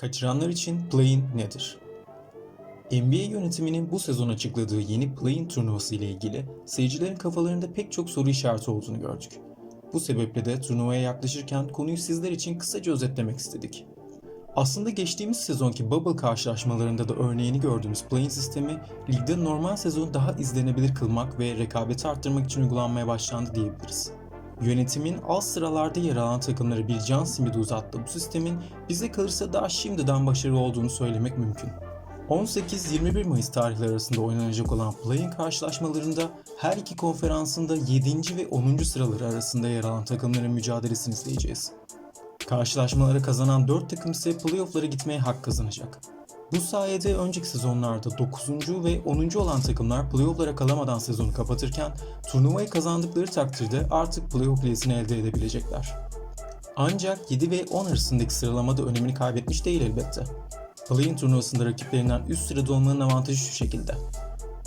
Kaçıranlar için play-in nedir? NBA yönetiminin bu sezon açıkladığı yeni play-in turnuvası ile ilgili seyircilerin kafalarında pek çok soru işareti olduğunu gördük. Bu sebeple de turnuvaya yaklaşırken konuyu sizler için kısaca özetlemek istedik. Aslında geçtiğimiz sezonki Bubble karşılaşmalarında da örneğini gördüğümüz play-in sistemi ligde normal sezonu daha izlenebilir kılmak ve rekabeti arttırmak için uygulanmaya başlandı diyebiliriz. Yönetimin alt sıralarda yer alan takımları bir can simidi uzattığı bu sistemin bize kalırsa daha şimdiden başarılı olduğunu söylemek mümkün. 18-21 Mayıs tarihleri arasında oynanacak olan play-in karşılaşmalarında her iki konferansında 7. ve 10. sıraları arasında yer alan takımların mücadelesini izleyeceğiz. Karşılaşmaları kazanan 4 takım ise playoff'lara gitmeye hak kazanacak. Bu sayede önceki sezonlarda 9. ve 10. olan takımlar playoff'lara kalamadan sezonu kapatırken turnuvayı kazandıkları takdirde artık playoff biletini elde edebilecekler. Ancak 7 ve 10 arasındaki sıralamada önemini kaybetmiş değil elbette. Play-in turnuvasında rakiplerinden üst sırada olmanın avantajı şu şekilde.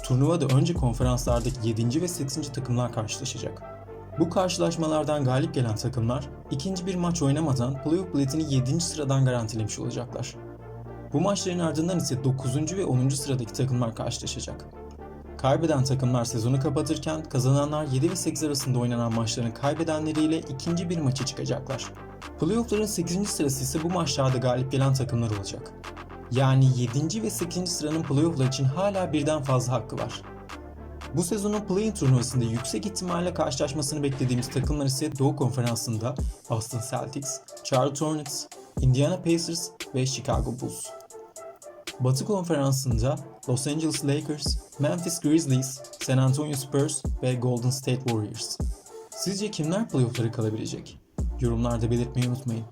Turnuvada önce konferanslardaki 7. ve 8. takımlar karşılaşacak. Bu karşılaşmalardan galip gelen takımlar ikinci bir maç oynamadan playoff biletini 7. sıradan garantilemiş olacaklar. Bu maçların ardından ise 9. ve 10. sıradaki takımlar karşılaşacak. Kaybeden takımlar sezonu kapatırken kazananlar 7 ve 8 arasında oynanan maçların kaybedenleriyle ikinci bir maça çıkacaklar. Playoff'ların 8. sırası ise bu maçlarda galip gelen takımlar olacak. Yani 7. ve 8. sıranın playoff'lar için hala birden fazla hakkı var. Bu sezonun play-in turnuvasında yüksek ihtimalle karşılaşmasını beklediğimiz takımlar ise Doğu Konferansı'nda Boston Celtics, Charlotte Hornets, Indiana Pacers ve Chicago Bulls. Batı Konferansı'nda Los Angeles Lakers, Memphis Grizzlies, San Antonio Spurs ve Golden State Warriors. Sizce kimler playoff'lara kalabilecek? Yorumlarda belirtmeyi unutmayın.